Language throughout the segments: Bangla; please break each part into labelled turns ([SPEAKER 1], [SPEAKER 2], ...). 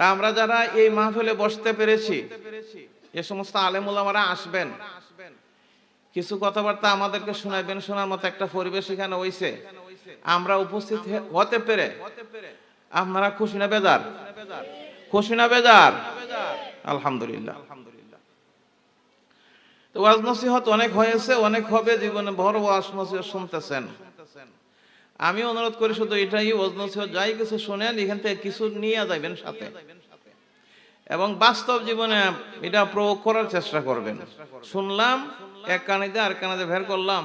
[SPEAKER 1] তা আমরা যারা এই মাহফিলে বসতে পেরেছি, এ সমস্ত আলেমুলামারা আসবেন। কিছু কথাবার্তা আমাদেরকে শোনাবেন, শোনার মতো একটা পরিবেশ এখানে হইছে। আমরা উপস্থিত হতে পেরে আপনারা খুশি না বেজার? খুশি না বেজার? আলহামদুলিল্লাহ। তো ওয়াজ নসিহত অনেক হয়েছে, অনেক হবে, জীবনে বড় ওয়াজ নসিহত শুনতেছেন। আমি অনুরোধ করি শুধু এটাই নসিহত যাই কিছু শুনেন, এখান থেকে কিছু নিয়ে যাবেন সাথে। এবং বাস্তব জীবনে এটা প্রয়োগ করার চেষ্টা করবেন। শুনলাম, এক কানে দিয়ে আর কানে দিয়ে বের করলাম,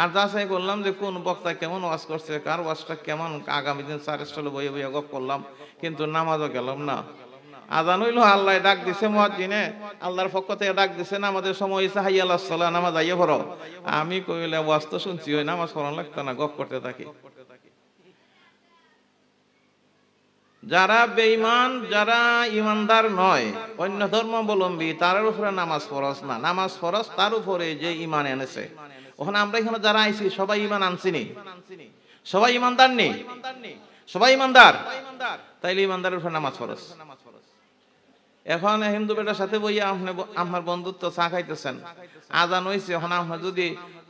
[SPEAKER 1] আর যাচাই করলাম যে কোন বক্তা কেমন ওয়াজ করছে, কার ওয়াজটা কেমন, আগামী দিন চার স্টলে বইয়ে বইয়ে গপ করলাম, কিন্তু নামাজও গেলাম না। আজান হইল, আল্লাহ ডাক দিছে মহাজিনে আল্লাহর পক্ষ থেকে ডাক দিছে, নামাজের সময় হয়েছে হাই আল্লাহ সাল্লাহ নামাজ আইয়ে পড়ো। আমি কইলে, ওয়াজ তো শুনছি, ওই নামাজ পড়ানো লাগতো না গপ করতে থাকি। যারা বেঈমান, যারা ইমানদার নয়, অন্য ধর্মাবলম্বী তার উপরে নামাজ ফরজ না। নামাজ ফরজ তার উপরে যে ইমান এনেছে। ওখানে আমরা এখানে যারা আইছি, সবাই ইমান আনছিনি সবাই ইমানদার নেই সবাই ইমানদার তাইলে ইমানদারের উপরে নামাজ ফরজ। এখন হিন্দু বেটার সাথে বইয়া আপনি আপনার বন্ধুত্ব চা খাইতেছেন। আজান হইছে, এখন আপনার যদি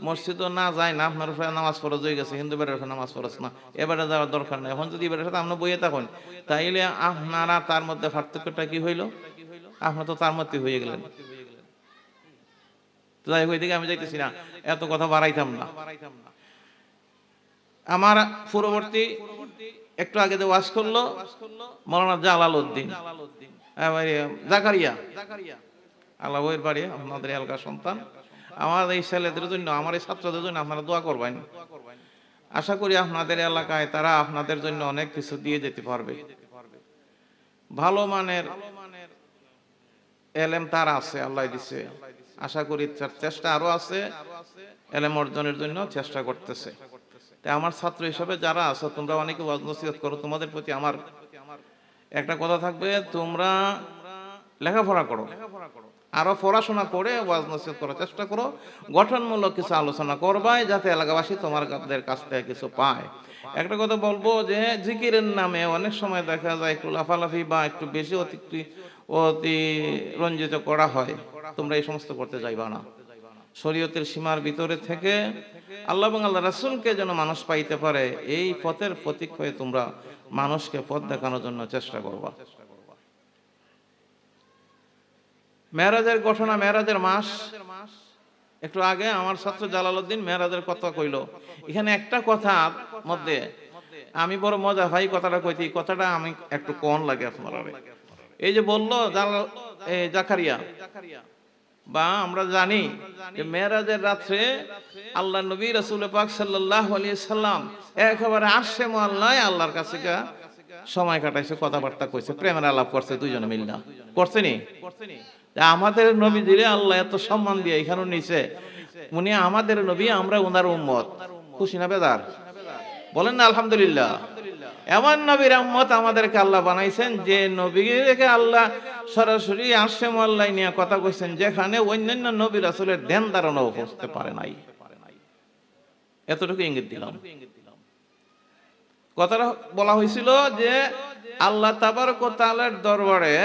[SPEAKER 1] মসজিদ না যায় না আপনার উপরে নামাজ ফরজ হয়ে গেছে, হিন্দু বেটার নামাজ ফরজ না। এবারে যাওয়ার দরকার নেই। এখন যদি এবারের সাথে আপনি বইয়ে থাকুন, তাইলে আপনারা তার মধ্যে পার্থক্যটা কি হইল? আপনার তো তার মধ্যে হয়ে গেলেন। যাই হোক, এদিকে আমি যাইতেছি না। এত কথা বাড়াইতাম না। আমার পূর্ববর্তী একটু আগে যে ওয়াজ করল, মৌলানা জালাল উদ্দিন। আপনাদের জন্য তারা অনেক কিছু দিয়ে যেতে পারবে। ভালো মানের এলেম তার আছে, আল্লাহ দিছে। আশা করি তার চেষ্টা আরও আছে, এলেম অর্জনের জন্য চেষ্টা করতেছে। আমার ছাত্র হিসেবে যারা আছো, তোমরা অনেকে করো, তোমাদের প্রতি আমার একটা কথা থাকবে, তোমরা লেখাপড়া করো। আরও পড়াশোনা করে ওয়াজ নসিহত করার চেষ্টা করো। গঠনমূলক কিছু আলোচনা করবাই যাতে এলাকাবাসী তোমাদের কাছ থেকে কিছু পায়। একটা কথা বলব যে, জিকিরের নামে অনেক সময় দেখা যায় একটু লাফালাফি বা একটু বেশি অতি অতি রঞ্জিত করা হয়। তোমরা এই সমস্ত করতে যাইবা না। শরীয়তের সীমার ভিতরে থেকে আল্লাহ এবং আল্লাহ রাসুলকে যেন মানুষ পাইতে পারে, এই পথের প্রতীক হয়ে তোমরা মানুষকে পথ দেখানোর জন্য চেষ্টা করবা। মেরাজের ঘটনা মেরাজের মাস, একটু আগে আমার ছাত্র জালালউদ্দিন মেরাজের কথা কইল। এখানে একটা কথার মধ্যে আমি বড় মজা ভাই কথাটা কইতি কথাটা আমি একটু কন লাগে আপনারা এই যে বলল জাকারিয়া বা আমরা জানি যে মেরাজের রাত্রে আল্লাহ নবী রাসূল পাক আলাইহি সাল্লাম একেবারে আরশে মোয়াল্লায় আল্লাহর কাছে সময় কাটাইছে, কথাবার্তা কইছে, প্রেমের আলাপ করছে, দুইজনে মিল না। করছে নি? আমাদের নবী দিলে আল্লাহ এত সম্মান দিয়ে এখানে নিছে। উনি আমাদের নবী, আমরা ওনার উম্মত। খুশি না বেদার বলেন না, আলহামদুলিল্লাহ। এমন নবীর উম্মত আমাদেরকে আল্লাহ বানাইছেন যে নবীকে আল্লাহ সরাসরি আসে মোল্লাই নিয়ে কথা কইছেন, যেখানে অন্যান্য নবী রাসূলের ধ্যান ধারণাও বুঝতে পারে নাই। এতটুকু ইঙ্গিত দিলাম। কথাটা বলা হয়েছিল যে আল্লাহ তাবারক ওয়া তাআলার দরবারে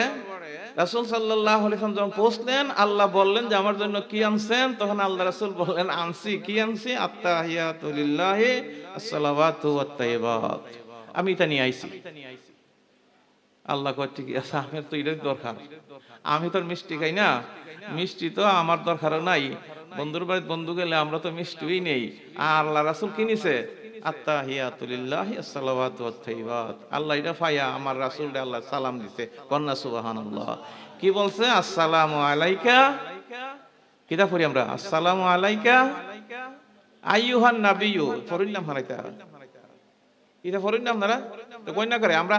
[SPEAKER 1] রাসূল আলাইহি যখন পৌঁছলেন, আল্লাহ বললেন যে আমার জন্য কি আনছেন? তখন আল্লাহ রাসুল বললেন, আনছি, কি আনছি? আত্তাহিয়াতু লিল্লাহি, আসসালাওয়াতু ওয়াত তাইয়্যিবাত আমি এটা নিয়ে আইছি। আল্লাহ আছে আমার তো এটার দরকার। আমি তো মিষ্টি খাই না। মিষ্টি তো আমার দরকারও নাই। বন্ধুর বাড়িতে বন্ধু গেলে আমরা তো মিষ্টিই নেই। আল্লাহ রাসূল কি নিছে? আত্তাহিয়াতুলিল্লাহি আসসালাওয়াতু ওয়াত আল্লাহ এটা ফায়া আমার রাসূল আল্লাহ সালাম দিছে। কন্না সুবহানাল্লাহ। কি বলছে? আসসালামু আলাইকা। কিতা পড়ি আমরা? আসসালামু আলাইকা। আইয়ুহান নাবিয়্যু। পড়িলাম হারাইতা। এটা পড়েন না আপনারা তো না করে, আমরা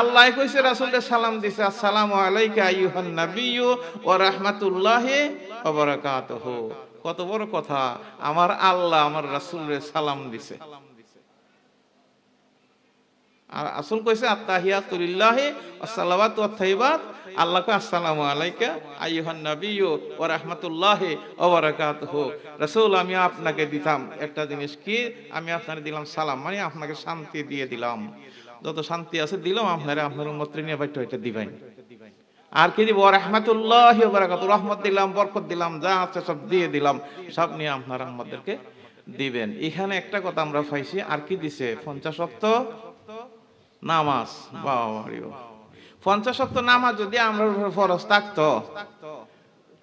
[SPEAKER 1] আল্লাহ কইছে, রাসূলকে সালাম দিছে, আসসালামু আলাইকা আইয়ুহান নাবিয়্যু ওয়া রাহমাতুল্লাহি ওয়া বারাকাতুহু। কত বড় কথা, আমার আল্লাহ আমার রাসূলের সালাম দিছে। আর আসল কইছে, আত্তাহিয়াতুলিল্লাহি আসসালাওয়াতু ওয়াত তাইয়্যিবাত। আল্লাহ কয় আসসালামু আলাইকা, আইয়ুহান নাবিয়্যু ওয়া রাহমাতুল্লাহি ওয়া বারাকাতুহু। রাসূল, আমি আপনাকে দিতাম একটা জিনিস কি? আমি আপনাকে দিলাম সালাম মানে আপনাকে শান্তি দিয়ে দিলাম। যত শান্তি আছে দিলাম, আপনারা আপনার উম্মত নিয়ে বাইট হইতে দিবেন। আর কি দিব? রহমাতুল্লাহ বারাকাতু রহমত দিলাম, বরকত দিলাম, যা আছে সব দিয়ে দিলাম, সব নিয়ে আপনারা আমাদেরকে দিবেন। এখানে একটা কথা আমরা পাইছি, আর কি দিছে? পঞ্চাশ অক্ত নামাজ বাবারিও পঞ্চাশ নামাজ যদি আমরা ফরজ থাকতো,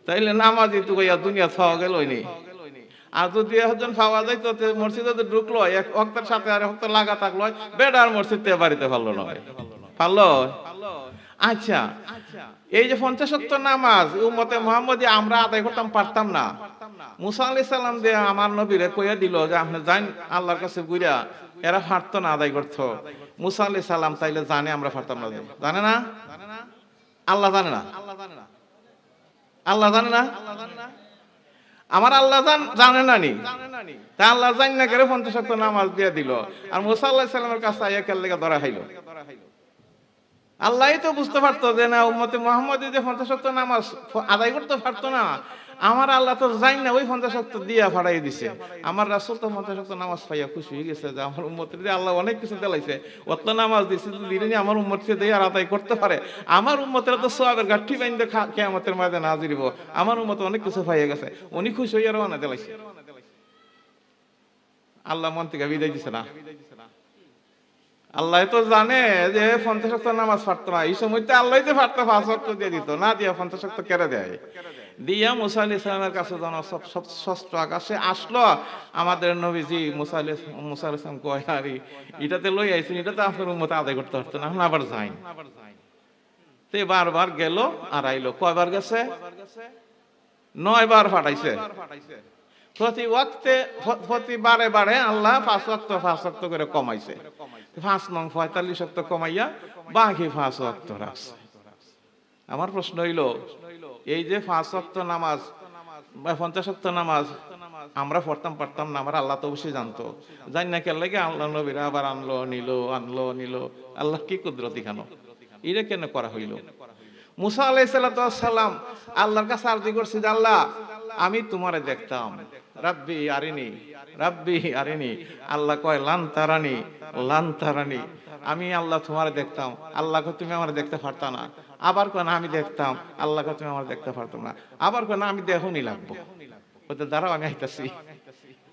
[SPEAKER 1] তাইলে নামাজ একটু কইয়া দুনিয়া থাওয়া গেল নি আর যদি একজন পাওয়া যায় তো মসজিদে তো ঢুকলো, এক অক্তের সাথে আর অক্ত লাগা থাকল, বেডার মসজিদ থেকে বাড়িতে ভালো নয় পারল? আচ্ছা এই যে পঞ্চাশ অক্ত নামাজ, উম্মতে মোহাম্মদ আমরা আদায় করতাম, পারতাম না। মুসা আলি সাল্লাম যে আমার নবীরে কইয়া দিল যে আপনি যান আল্লাহর কাছে ঘুরিয়া, এরা পারতো না আদায় করতো। মুসা আলি সাল্লাম তাইলে জানে আমরা পারতাম না। জানে না? আল্লাহ জানে না। আল্লাহ জানে না? আমার আল্লাহ জানে না নি। তা আল্লাহ জান না করে পঞ্চাশ শক্ত নামাজ দিয়ে দিল। আর মুসা আল্লাহ সাল্লামের কাছে আইয়া কেল লেগে ধরা খাইল? আল্লাহ তো বুঝতে পারতো যে না, উম্মতে মোহাম্মদ যে পঞ্চাশ শক্ত নামাজ আদায় করতে পারতো না। আমার আল্লাহ তো জান না, ওই পঞ্চাশ শক্ত দিয়া ফাড়াই দিছে। আমার রাসুল তো পঞ্চাশ শক্ত নামাজ পাইয়া খুশি হয়ে গেছে যে আমার উম্মতের দিয়ে আল্লাহ অনেক কিছু দিলাইছে। অত নামাজ দিছে দিলে আমার উম্মতকে দিয়ে আর আদায় করতে পারে। আমার উম্মতের তো সোয়াবের গাঠি বাইন্দে কেয়ামতের মাঝে না জিরিব আমার উম্মত অনেক কিছু পাইয়া গেছে। উনি খুশি হইয়া রওনা দিলাইছে। আল্লাহ মন থেকে বিদায় দিছে না। আল্লাহ তো জানে যে পঞ্চাশ শক্ত নামাজ পারতো না। এই সময় তো আল্লাহ তো পারতো পাঁচ শক্ত দিয়ে দিত। না দিয়া পঞ্চাশ শক্ত কেড়ে দেয়। দিয়া মুসা আলি ইসলামের কাছে সব ষষ্ঠ আকাশে আসলো, আমাদের নবীজি মুসা আলি মুসা আলি ইসলাম কয়, আরে, এটাতে লই আইছেন এটা আপনার মতো আদায় করতে পারতো না, এখন আবার যাই তে বারবার গেল আর আইলো। কয়বার গেছে? নয় বার ফাটাইছে। প্রতি ওয়াক্তে প্রতি বারে বারে আল্লাহ পাঁচ ওয়াক্ত পাঁচ ওয়াক্ত করে কমাইছে। পাঁচ নং পঁয়তাল্লিশ ওয়াক্ত কমাইয়া বাকি পাঁচ ওয়াক্ত রাখছে। আমার প্রশ্ন হইল এই যে পাঁচ ওয়াক্ত নামাজ পঞ্চাশ ওয়াক্ত নামাজ, আমরা পড়তাম, পারতাম না, আমার আল্লাহ তো অবশ্যই জানতো। জানি না কেন লাগে আল্লাহ নবীরা আবার আনলো, নিল আনলো, নিল। আল্লাহ কি কুদরতি কেন এটা কেন করা হইল? মুসা আলাই সাল্লাম আল্লাহর কাছে আরজি করছি আল্লাহ, আমি তোমারে দেখতাম। রাব্বি আরিনি রাব্বি আরিনি। আল্লাহ কয়, লান তারানি লান তারানি। আমি আল্লাহ তোমারে দেখতাম। আল্লাহকে তুমি আমার দেখতে পারতা না। আবার কেন আমি দেখতাম। আল্লাহকে তুমি আমার দেখতে পারতাম না। আবার কেন আমি দেখুনি লাগবো। ওতে দাঁড়াও, আমি আইতাছি।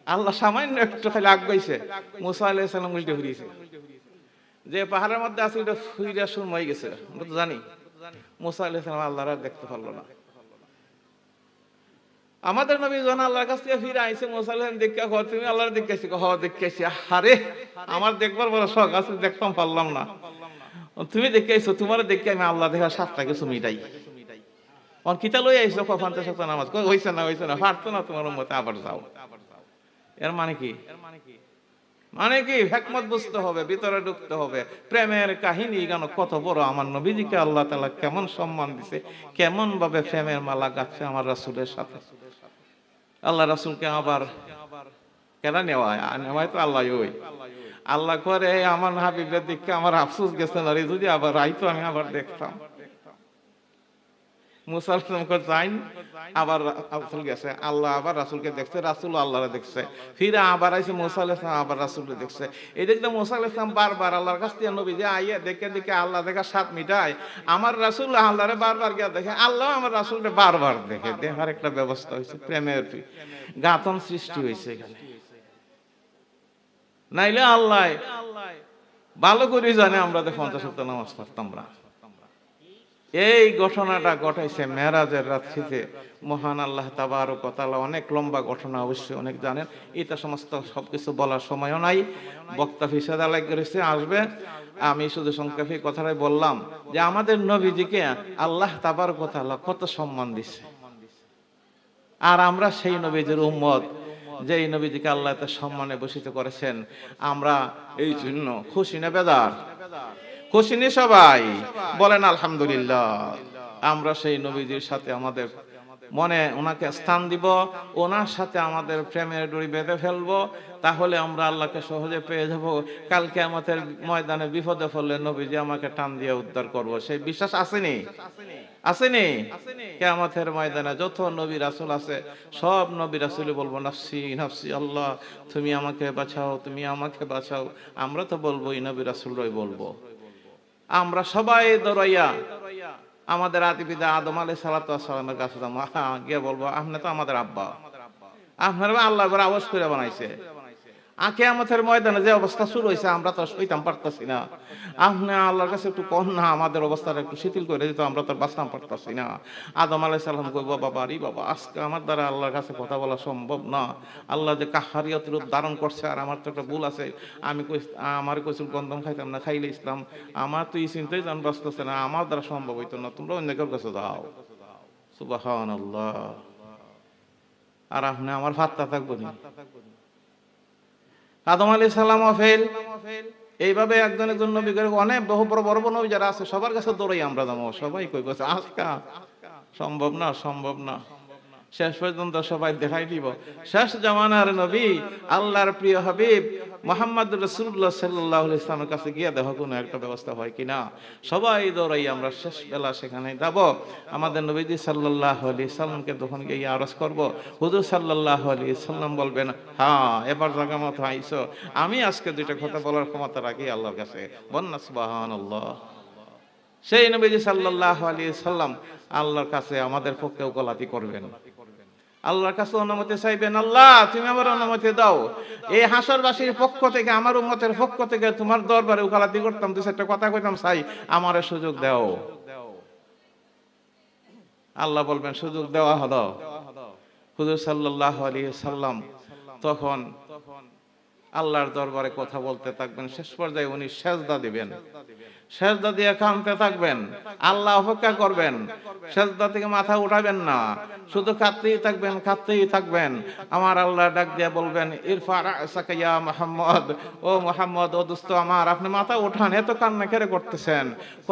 [SPEAKER 1] আল্লাহ সামান্য একটু খালি আগাইছে মুসা আলাইহিস সালাম উল্টে ঘুরিয়েছে। যে পাহাড়ের মধ্যে আছে ওটা ফুইরা শুরু হয়ে গেছে। আমরা তো জানি। মুসা আলাইহিস সালাম আল্লাহর আর দেখতে পারল না। আমাদের নবী যখন আল্লাহর কাছ থেকে ফিরে আইছে, মুসা আলাইহিস দেখে কহ তুমি আল্লাহর দেখেছি কহ দেখেছি আরে, আমার দেখবার বড় শখ আছে, দেখতাম পারলাম না। তুমি দেখে আইছো তোমার দেখে আমি আল্লাহ দেখার সাতটা কিছু মিটাই। অন, কিতা লই কহ পঞ্চাশ শত নামাজ। কই হইছে না হইছে না, পারতো না তোমার মতে আবার যাও। এর মানে কি? এর মানে কি? মানে কি হেকমত বুঝতে হবে, ভিতরে ঢুকতে হবে। প্রেমের কাহিনী গান কত বড়? আমার নবীজিকে আল্লাহ তালা কেমন সম্মান দিছে কেমন ভাবে প্রেমের মালা গাচ্ছে আমার রাসুলের সাথে। আল্লাহ রাসুলকে আবার কেন নেওয়ায় আর নেওয়ায় তো আল্লাহ ওই আল্লাহ করে আমার হাবিবের দিকে আমার আফসোস গেছে না রে, যদি আবার আইতো আমি আবার দেখতাম। মুসালকে যাইন। আবার রাসুল গেছে। আল্লাহ আবার রাসুলকে দেখছে, রাসুল আল্লাহরে দেখছে। ফিরে আবার আইসে মুসা আবার রাসুলকে দেখছে। এই দেখতে মুসা আলাইহিস বারবার আল্লাহর কাছ থেকে, নবী যে আইয়ে দেখে দেখে আল্লাহ দেখা সাত মিটায়। আমার রাসুল আল্লাহরে বারবার গিয়ে দেখে, আল্লাহ আমার রাসুলকে বারবার দেখে। দেখার একটা ব্যবস্থা হয়েছে, প্রেমের গাতন সৃষ্টি হয়েছে এখানে। নাইলে আল্লাহ ভালো করে জানে আমরা তো পঞ্চাশ সপ্তাহ নামাজ পড়তাম না। এই ঘটনাটা ঘটাইছে মেরাজের রাত্রিতে মহান আল্লাহ তাবার তাআলা অনেক লম্বা ঘটনা অবশ্যই অনেক জানেন। এটা সমস্ত সবকিছু বলার সময়ও নাই। বক্তা ফিসাদ আলাই করেছে, আসবে। আমি শুধু সংক্ষেপে কথাটাই বললাম যে আমাদের নবীজিকে আল্লাহ তাবার তাআলা কত সম্মান দিছে। আর আমরা সেই নবীজির উম্মত। যে এই নবীজিকে আল্লাহ তার সম্মানে ভূষিত করেছেন, আমরা এই জন্য খুশি না বেদার? খুশি নি সবাই? বলেন আলহামদুলিল্লাহ। আমরা সেই নবীজির সাথে আমাদের মনে ওনাকে স্থান দিব, ওনার সাথে আমাদের প্রেমের ডুরি বেঁধে ফেলব, তাহলে আমরা আল্লাহকে সহজে পেয়ে যাব। কালকে আমাদের ময়দানে বিপদে পড়লে নবীজি আমাকে টান দিয়ে উদ্ধার করব। সেই বিশ্বাস আসেনি? আসেনি? কেয়ামতের ময়দানে যত নবী রাসুল আছে, সব নবী রাসুল বলব, নাফসি নাফসি আল্লাহ, তুমি আমাকে বাঁচাও, তুমি আমাকে বাঁচাও। আমরা তো বলব এই নবী রাসুলরাই বলব। আমরা সবাই দৌড়াইয়া আমাদের আদি পিতা আদম আলী সালাতামের কাছে গিয়ে বলব, আপনি তো আমাদের আব্বা। আপনার আল্লাহ করে আওয়াজ করে বানাইছে। আকে আমাদের ময়দানে যে অবস্থা শুরু হয়েছে, আমরা তো সইতাম পারতাছি না। আপনি আল্লাহর কাছে একটু কম না, আমাদের অবস্থাটা একটু শিথিল করে দিত, আমরা তো বাঁচতাম পারতাছি না। আদম আলাই সাল্লাম কই বাবা বাড়ি বাবা, আজকে আমার দ্বারা আল্লাহর কাছে কথা বলা সম্ভব না। আল্লাহ যে কাহারিয়ত রূপ ধারণ করছে, আর আমার তো একটা ভুল আছে। আমি কই, আমার কইছিল গন্ধম খাইতাম না, খাইলে ইসলাম। আমার তো এই চিন্তাই জান বাঁচতেছে না, আমার দ্বারা সম্ভব হইতো না, তোমরা অন্য কেউ কাছে দাও আল্লাহ আর আপনি আমার ফাত্তা থাকব না। আদম আলী সালাম ফেল। এইভাবে একজন একজন নবী করে অনেক বহু বড় বড় নবী যারা আছে, সবার কাছে দৌড়াই আমরা যাব। সবাই কই আজকা? সম্ভব না সম্ভব না। শেষ পর্যন্ত সবাই দেখাই দিব। শেষ জামানার নবী, আল্লাহর প্রিয় হাবিব মোহাম্মদ রসুল্লাহ সাল্লাহ ইসলামের কাছে গিয়ে দেখো কোনো একটা ব্যবস্থা হয় কিনা। সবাই দৌড়াই আমরা শেষ বেলা সেখানে যাব। আমাদের নবীজি সাল্লাহ আলি সাল্লামকে তখন গিয়ে আরজ করব। হুজুর সাল্লাহ আলি সাল্লাম বলবেন হ্যাঁ এবার জায়গা মতো আইসো আমি আজকে দুইটা কথা বলার ক্ষমতা রাখি আল্লাহর কাছে। বন্যা সুবাহান আল্লাহ সেই নবীজি সাল্লাহ আলী সাল্লাম আল্লাহর কাছে আমাদের পক্ষেও ওকলাতি করবেন। আল্লাহর কাছে অনুমতি চাইবেন, আল্লাহ, তুমি আমার অনুমতি দাও। এই হাসরবাসীর পক্ষ থেকে, আমার উন্মতের পক্ষ থেকে তোমার দরবারে উকালাতি করতাম, দু চারটা কথা কইতাম চাই আমার সুযোগ দাও। আল্লাহ বলবেন, সুযোগ দেওয়া হলো। হুজুর সাল্লাহ আলী সাল্লাম তখন আল্লাহর দরবারে কথা বলতে থাকবেন। শেষ পর্যায়ে উনি সেজদা দিবেন। সেজদা দিয়ে কাঁদতে থাকবেন। আল্লাহ অপেক্ষা করবেন। সেজদা থেকে মাথা উঠাবেন না। শুধু কাঁদতেই থাকবেন কাঁদতেই থাকবেন। আমার আল্লাহ ডাক দিয়ে বলবেন, ইরফা সাকাইয়া মোহাম্মদ। ও মোহাম্মদ, ও দোস্ত আমার, আপনি মাথা উঠান, এত কান্না কেড়ে করতেছেন?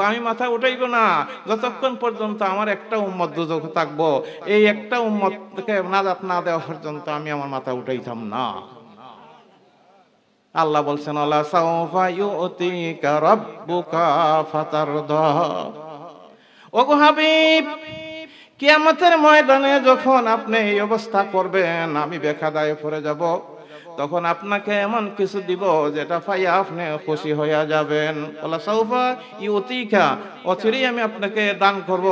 [SPEAKER 1] আমি মাথা উঠাইব না। যতক্ষণ পর্যন্ত আমার একটা উম্মত দুজক থাকব, এই একটা উম্মতকে নাজাত না দেওয়া পর্যন্ত আমি আমার মাথা উঠাইতাম না। আল্লাহ বলছেন কিয়ামতের ময়দানে যখন আপনি এই অবস্থা করবেন আমি বেখাদায় পড়ে যাব। তখন আপনাকে এমন কিছু দিব যেটা পাইয়া আপনি খুশি হইয়া যাবেন। ওলা সাউফা ইউতিকা, অচিরেই আমি আপনাকে দান করব।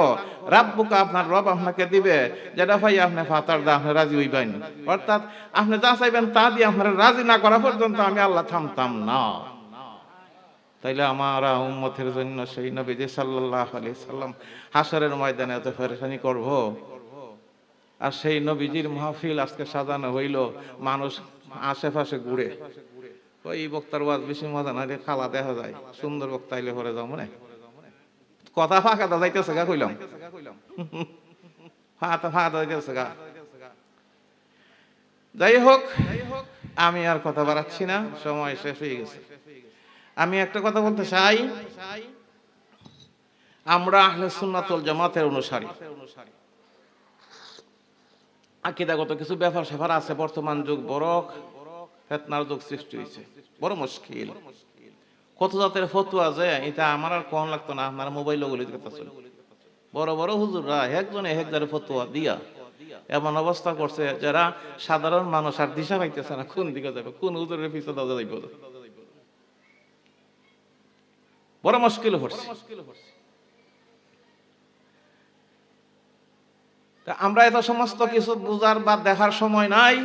[SPEAKER 1] রাব্বুকা আপনার রব আপনাকে দিবে, যেটা পাইয়া আপনি ফাতার দা আপনি রাজি হইবেন। অর্থাৎ আপনি যা চাইবেন তা দিয়ে আপনার রাজি না করা পর্যন্ত আমি আল্লাহ থামতাম না। তাইলে আমার উম্মতের জন্য সেই নবীজি সাল্লাহ আলি সাল্লাম হাসরের ময়দানে এত ফেরেশানি করব। আর সেই নবীজির মাহফিল আজকে সাজানো হইল। মানুষ আশেপাশে ঘুরে। ওই বক্তার ওয়াজ বেশি মজা না খালা দেখা যায়, সুন্দর বক্তা আইলে পরে যাও, মনে? কথা ফাঁকা দা যাইতেছে গা, কইলাম। যাই হোক, আমি আর কথা বাড়াচ্ছি না, সময় শেষ হয়ে গেছে। আমি একটা কথা বলতে চাই। আমরা আহলে সুন্নাতুল জামাতের অনুসারী। আকিদাগত কিছু ব্যাপার স্যাপার আছে, বর্তমান যুগ বড় ফেতনার যুগ সৃষ্টি হয়েছে। বড় মুশকিল। কত জাতের ফতুয়া যে, এটা আমার আর কম লাগতো না, আপনার মোবাইল গুলি করতেছিল বড় বড় হুজুররা একজনে এক জারে ফতুয়া দিয়া এমন অবস্থা করছে যারা সাধারণ মানুষ আর দিশা পাইতেছে না, কোন দিকে যাবে, কোন হুজুরের পিছনে দাদা যাইব। বড় মুশকিল হচ্ছে আমরা এত সমস্ত কিছু বুঝার বা দেখার সময় নাই।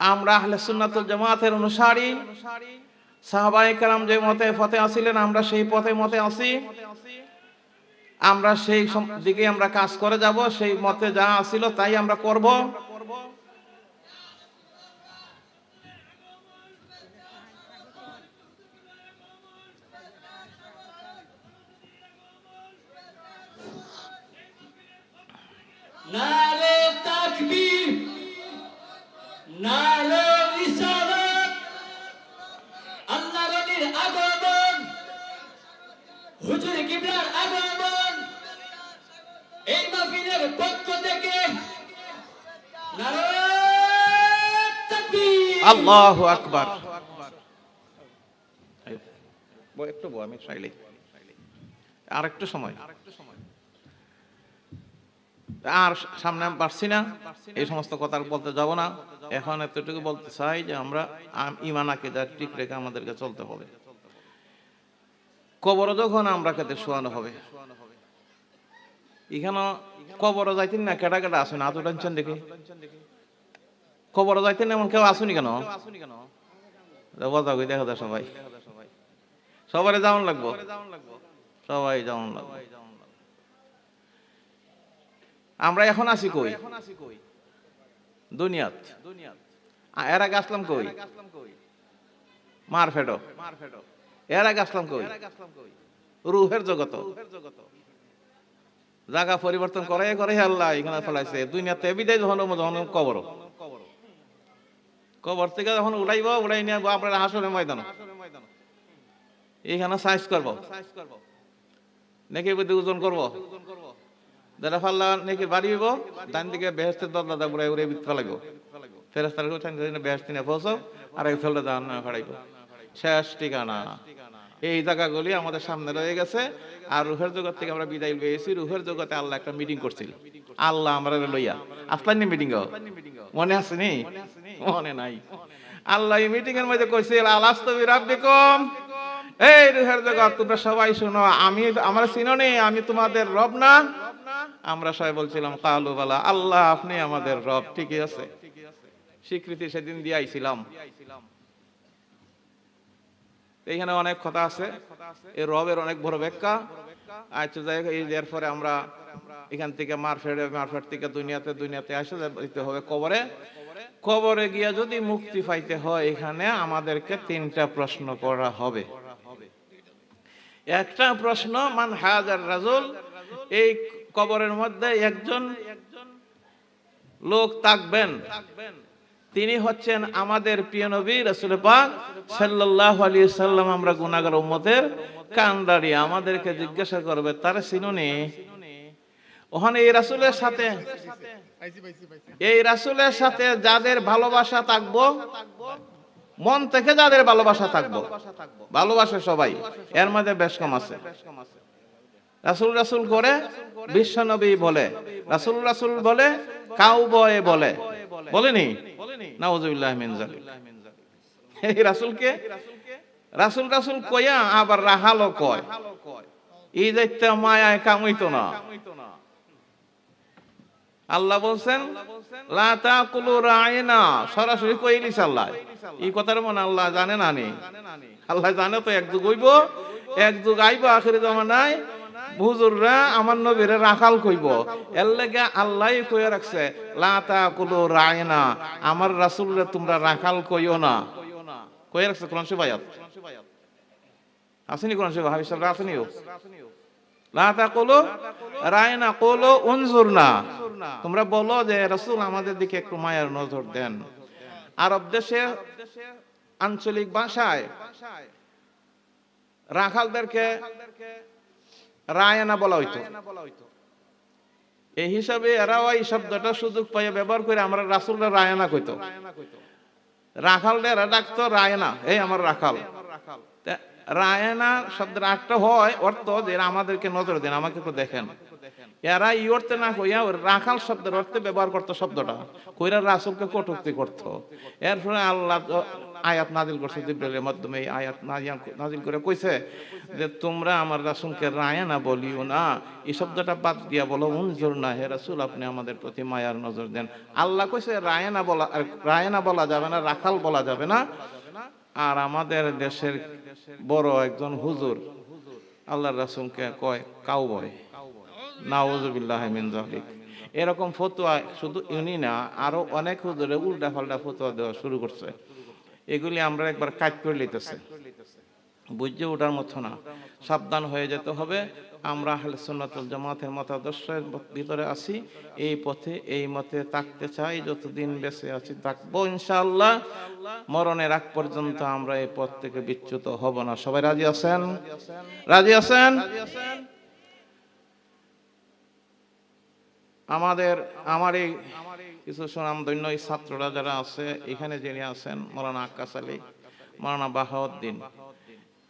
[SPEAKER 1] আমরা আহলে সুন্নাতুল জামাতের অনুসারী। সাহাবাই কালাম যে মতে পথে আসিলেন, আমরা সেই পথে মতে আসি। আমরা সেই দিকে আমরা কাজ করে যাব, সেই মতে যা আসিল তাই আমরা করব।
[SPEAKER 2] নারে তাকবীর নারে রিসালাত আল্লাহ নবীর আগমন হুজুর কিবলার আগমন এই মাহফিলের পক্ষ থেকে নারায়ণ তাকবীর।
[SPEAKER 1] আল্লাহ আকবার। একটু আমি চাইলেই। আর একটু সময়। আর সামনে আমি পারছি না, এই সমস্ত কথা বলতে যাব না। এখন এতটুকু বলতে চাই যে আমরা আম- ইমান আকিদা ঠিক রেখে আমাদেরকে চলতে হবে। কবর যখন আমরা খেতে শোয়ানো হবে। এখানে কবর যাইতেন না কেটা কেটা আসেন? আতো টেনশন দেখি। কবর যাইতেন এমন কেউ আসুনি কেন? হবে দেখা যায় সবাই। সবাই যেমন লাগবো? সবাই যেমন লাগবো। আমরা এখন আছি কই? দুনিয়াত। এর আগে আসলাম কই? মার ফেডো এর আগে আসলাম কই? রুহের জগত। জায়গা পরিবর্তন করে করে আল্লাহ এখানে ফেলাইছে। দুনিয়াতে বিদায় যখন যখন কবর। কবর। থেকে যখন উড়াইব উড়াই নিয়ে আপনার হাসনের ময়দান। এইখানে সাইজ করব। নাকি বুদ্ধি ওজন করব। দাদা ফাল্লা নাকি বাড়িব ডান দিকে বেহেস্তের দরজা উড়াই উড়াই বিত ফেলাইব ফেরেস্তার বেহেস্তি নিয়ে পৌঁছো আর এক ফেলতে দান ফাড়াইব। শেষ ঠিকানা। এই জায়গাগুলি আমাদের সামনে রয়ে গেছে, আর রুহের জগৎ থেকে আমরা বিদায় পেয়েছি। রুহের জগতে আল্লাহ একটা মিটিং করছিল। আল্লাহ আমরা লইয়া। আসলাম নি মিটিং মনে আছে নি? মনে নাই। আল্লাহ এই মিটিং এর মধ্যে কইছিল আলাস্তবি রাব্বিকুম। এই রুহের জগৎ, তোমরা সবাই শোনো, আমি, আমার চিনো নেই আমি তোমাদের রব না। আমরা সবাই বলছিলাম, কালু বালা, আল্লাহ আপনি আমাদের রব। ঠিকই আছে। স্বীকৃতি সেদিন দিয়ে আইছিলাম এইখানে অনেক কথা আছে। এই রবের অনেক বড় ব্যাখ্যা। আচ্ছা যাই এই আমরা এখান থেকে মারফেট থেকে দুনিয়াতে দুনিয়াতে আসে হবে কবরে। কবরে গিয়া যদি মুক্তি পাইতে হয়, এখানে আমাদেরকে তিনটা প্রশ্ন করা হবে। একটা প্রশ্ন, মান হাজার রাজুল? এই কবরের মধ্যে একজন লোক থাকবেন। তিনি হচ্ছেন আমাদের প্রিয় নবী রাসূল পাক সাল্লাল্লাহু আলাইহি সাল্লাম। আমরা গুনাহগার উম্মতের কান্ডারি, আমাদেরকে জিজ্ঞাসা করবে, তার সিনুনি? ওখানে এই রাসূলের সাথে, এই রাসূলের সাথে যাদের ভালোবাসা থাকব, মন থেকে যাদের ভালোবাসা থাকব, ভালোবাসে সবাই, এর মধ্যে বেশ কম আছে। রাসূল রাসূল করে বিশ্বনবী বলে। রাসূল রাসূল বলে কাউ বয়ে বলে। বলেনি? নাউজুবিল্লাহ এই রাসূলকে? রাসূল রাসূল কইয়া আবার রাহালো কয়। এই যাইতে মায়ায় কামইতো না। আল্লাহ বলছেন, লা তাকুলু রায়না সরাসরি কইলিস আল্লাহ? এই কথার মনে আল্লাহ জানে না নি। আল্লাহ জানে তো এক যুগ হইব, এক যুগ আইব আখির জমানায় হুজুররা আমার নবীরে রাখাল কইব। এর লেগে আল্লাহ কইয়া রাখছে, লা তাকুলু রায়না, আমার রাসূলরে তোমরা রাখাল কইও না। কইয়া রাখছে কোরআন আয়াত। আসেনি কোরআন শরীফ হাবিব সাহেব আসেনি লা তাকুলু রায়না, কুলু উনজুরনা। তোমরা বলো যে, রাসূল আমাদের দিকে একটু মায়ের নজর দেন। আরব দেশে আঞ্চলিক ভাষায় রাখালদেরকে রায়না বলা হইতো। এই হিসাবে এরাও এই শব্দটা সুযোগ পাইয়া ব্যবহার করে আমরা রাসুলরা রায়না কইতো। রাখাল এরা ডাকতো রায়না। এই আমার রাখাল। তা রায়না শব্দের আটটা হয় অর্থ যে আমাদেরকে নজর দেন আমাকে একটু দেখেন। এরা ই অর্থে না কইয়া ওই রাখাল শব্দের অর্থে ব্যবহার করতো শব্দটা। কইরা রাসূলকে কটূক্তি করতো। এর ফলে আল্লাহ আয়াত নাজিল করছে জিব্রাইলের মাধ্যমে। এই আয়াত নাজিল- করে কইছে যে, তোমরা আমার রাসূলকে রায়না বলিও না। এই শব্দটা বাদ দিয়া বলো, উনজুর না হে রাসূল, আপনি আমাদের প্রতি মায়ার নজর দেন। আল্লাহ কইছে রায়না বলা, আর রায়না বলা যাবে না, রাখাল বলা যাবে না। আর আমাদের দেশের বড় একজন হুজুর, আল্লাহর রাসূলকে কয়, কাউবয়। নাউজুবিল্লাহ মিন এরকম ফতোয়া শুধু ইউনি না, আরও অনেক হুজুরে উল্টা পাল্টা ফতোয়া দেওয়া শুরু করছে। এগুলি আমরা একবার কাজ করে লিতেছে বুঝে ওঠার মতো না। সাবধান হয়ে যেতে হবে। আমরা আহলে সুন্নাতুল জামাতের মতাদর্শের ভিতরে আছি। এই পথে, এই মতে থাকতে চাই। যতদিন বেঁচে আছি থাকব ইনশাআল্লাহ। মরণের আগ পর্যন্ত আমরা এই পথ থেকে বিচ্যুত হব না। সবাই রাজি আছেন? রাজি আছেন? আমাদের আমার এই কিছু সুনামধন্য এই ছাত্ররা যারা আছে, এখানে যিনি আছেন, মৌলানা আক্কাস আলী, মৌলানা বাহাউদ্দিন,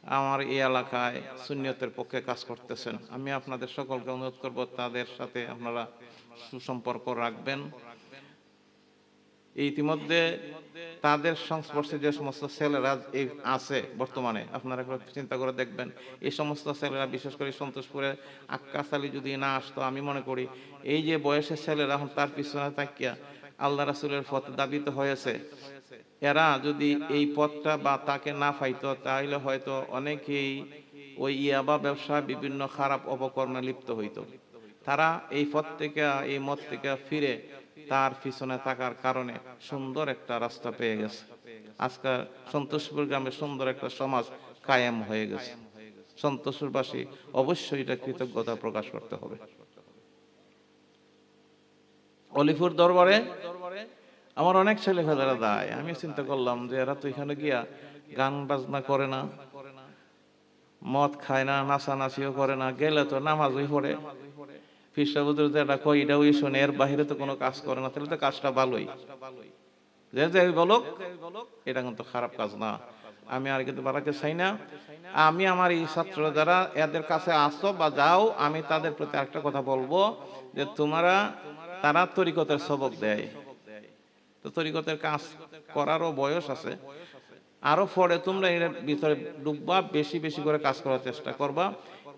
[SPEAKER 1] আমার এই এলাকায় সুনিয়তের পক্ষে কাজ করতেছেন। আমি আপনাদের সকলকে অনুরোধ করব, তাদের সাথে আপনারা সুসম্পর্ক রাখবেন। ইতিমধ্যে তাদের সংস্পর্শে যে সমস্ত ছেলেরা আছে বর্তমানে, আপনারা চিন্তা করে দেখবেন, এই সমস্ত ছেলেরা, বিশেষ করে সন্তোষপুরে আক্কাস আলী যদি না আসতো, আমি মনে করি এই যে বয়সের ছেলেরা এখন তার পিছনে তাকিয়া আল্লাহ রাসুলের পথ দাবিত হয়েছে, এরা যদি এই পথটা বা তাকে না পাইতো, তাহলে হয়তো অনেকেই ওই ইয়াবা ব্যবসা বিভিন্ন খারাপ অপকর্মে লিপ্ত হইতো। তারা এই পথ থেকে, এই মত থেকে ফিরে তার পিছনে থাকার কারণে সুন্দর একটা রাস্তা পেয়ে গেছে। আজকে সন্তোষপুর গ্রামে সুন্দর একটা সমাজ কায়েম হয়ে গেছে। সন্তোষপুরবাসী অবশ্যই এটা কৃতজ্ঞতা প্রকাশ করতে হবে। অলিপুর দরবারে আমার অনেক ছেলে ফেলেরা দায় আমি চিন্তা করলাম যে এরা তো এখানে গিয়া গান বাজনা করে না, মদ খায় না, নাচানাচিও করে না, গেলে তো নামাজই পড়ে। শোনে, এর বাহিরে তো কোনো কাজ করে না, তাহলে তো কাজটা ভালোই। যে এটা কিন্তু খারাপ কাজ না। আমি আর কিন্তু বাড়াতে চাই না। আমি আমার এই ছাত্র যারা এদের কাছে আসো বা যাও, আমি তাদের প্রতি একটা কথা বলব, যে তোমরা, তারা তরিকতের সবক দেয়। তো তরিকতের কাজ করারও বয়স আছে। আরও পরে তোমরা এর ভিতরে ডুববা, বেশি বেশি করে কাজ করার চেষ্টা করবা।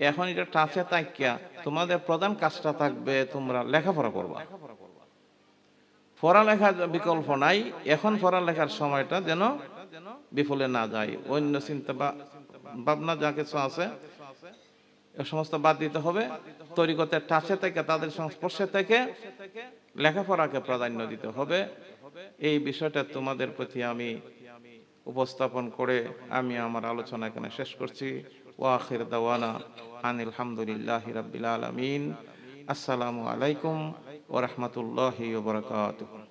[SPEAKER 1] এখন এটা টাচে তাকিয়া তোমাদের প্রধান কাজটা থাকবে তোমরা লেখাপড়া করবা। পড়ালেখার বিকল্প নাই, এখন পড়ালেখার সময়টা যেন বিফলে না যায়। অন্য চিন্তা ভাবনা যা কিছু আছে সমস্ত বাদ দিতে হবে। তরিকতের টাচে থেকে, তাদের সংস্পর্শে থেকে লেখাপড়াকে প্রাধান্য দিতে হবে। এই বিষয়টা তোমাদের প্রতি আমি উপস্থাপন করে আমি আমার আলোচনা এখানে শেষ করছি। ওয়াখির দাওয়ানা আনিল হামদুলিল্লাহ রাব্বিল আলামিন আসসালামু আলাইকুম ওয়া রাহমাতুল্লাহি ওয়া বারাকাতুহু